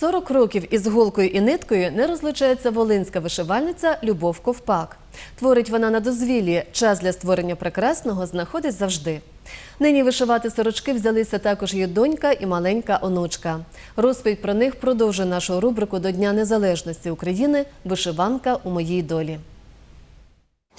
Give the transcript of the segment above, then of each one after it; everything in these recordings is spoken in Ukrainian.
40 років із голкою і ниткою не розлучається волинська вишивальниця Любов Ковпак. Творить вона на дозвіллі. Час для створення прекрасного знаходить завжди. Нині вишивати сорочки взялися також її донька і маленька онучка. Розповідь про них продовжує нашу рубрику до Дня Незалежності України Вишиванка у моїй долі.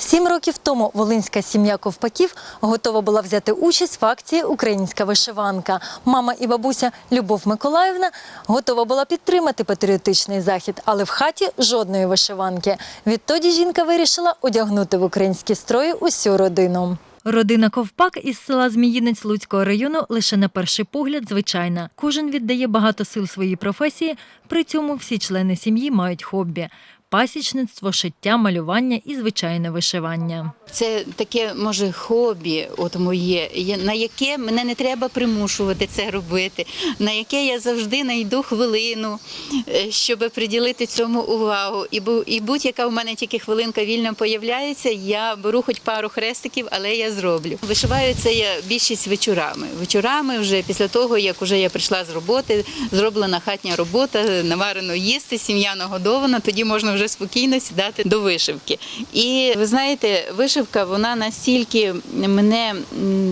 Сім років тому волинська сім'я ковпаків готова була взяти участь в акції Українська вишиванка. Мама і бабуся Любов Миколаївна готова була підтримати патріотичний захід, але в хаті жодної вишиванки. Відтоді жінка вирішила одягнути в українські строї усю родину. Родина Ковпак із села Зміїнець Луцького району лише на перший погляд звичайна. Кожен віддає багато сил своїй професії. При цьому всі члени сім'ї мають хобі: пасічництво, шиття, малювання і звичайне вишивання. Це таке може хобі, от моє, на яке мене не треба примушувати це робити, на яке я завжди знайду хвилину, е, щоб приділити цьому увагу. І, будь-яка в мене тільки хвилинка вільно появляється, я беру хоч пару хрестиків, але я зроблю. Вишиваю це я більшість вечорами. Вечорами вже після того, як вже я прийшла з роботи, зроблена хатня робота, наварено їсти, сім'я нагодована, тоді можна вже спокійно сідати до вишивки. І ви знаєте, вишивка вона настільки мене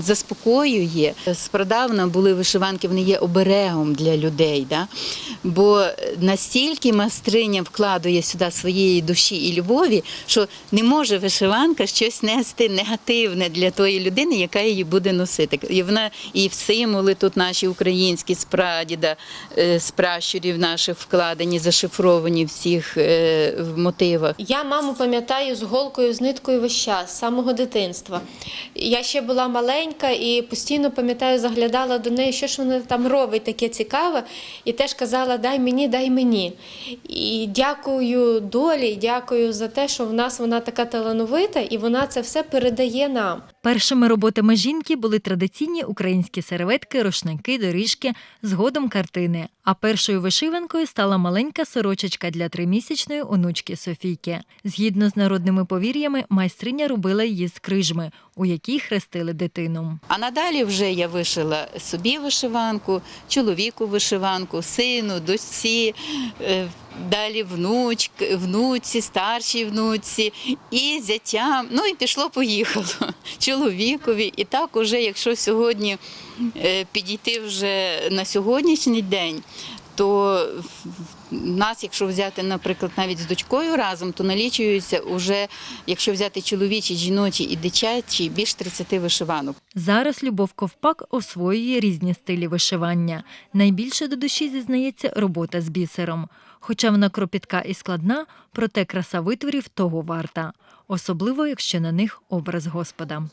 заспокоює. Справдавно були вишиванки, вони є оберегом для людей. Да? Бо настільки майстриня вкладує сюди своєї душі і любові, що не може вишиванка щось нести негативне для тої людини, яка її буде носити. І вона і в символи тут наші українські з прадіда, е, наших вкладені, зашифровані всіх е, в мотивах. Я маму пам'ятаю з голкою, з ниткою весь час, з самого дитинства. Я ще була маленька і постійно пам'ятаю, заглядала до неї, що ж вона там робить таке цікаве, і теж казала: дай мені, дай мені. І дякую долі, дякую за те, що в нас вона така талановита, і вона це все передає нам. Першими роботами жінки були традиційні українські серветки, рушники, доріжки, згодом картини. А першою вишиванкою стала маленька сорочечка для тримісячної онучки Софійки. Згідно з народними повір'ями, майстриня робила її з крижми, у якій хрестили дитину. А надалі вже я вишила собі вишиванку, чоловіку вишиванку, сину, дочці, е, далі внучки, внуці, старшій внуці і зятям. Ну і пішло-поїхало чоловікові. І так, уже, якщо сьогодні е, підійти вже на сьогоднішній день, то нас, якщо взяти, наприклад, навіть з дочкою разом, то налічується уже, якщо взяти чоловічі, жіночі і дитячі, більш 30 вишиванок. Зараз Любов Ковпак освоює різні стилі вишивання. Найбільше до душі зізнається робота з бісером. Хоча вона кропітка і складна, проте краса витворів того варта, особливо якщо на них образ Господа.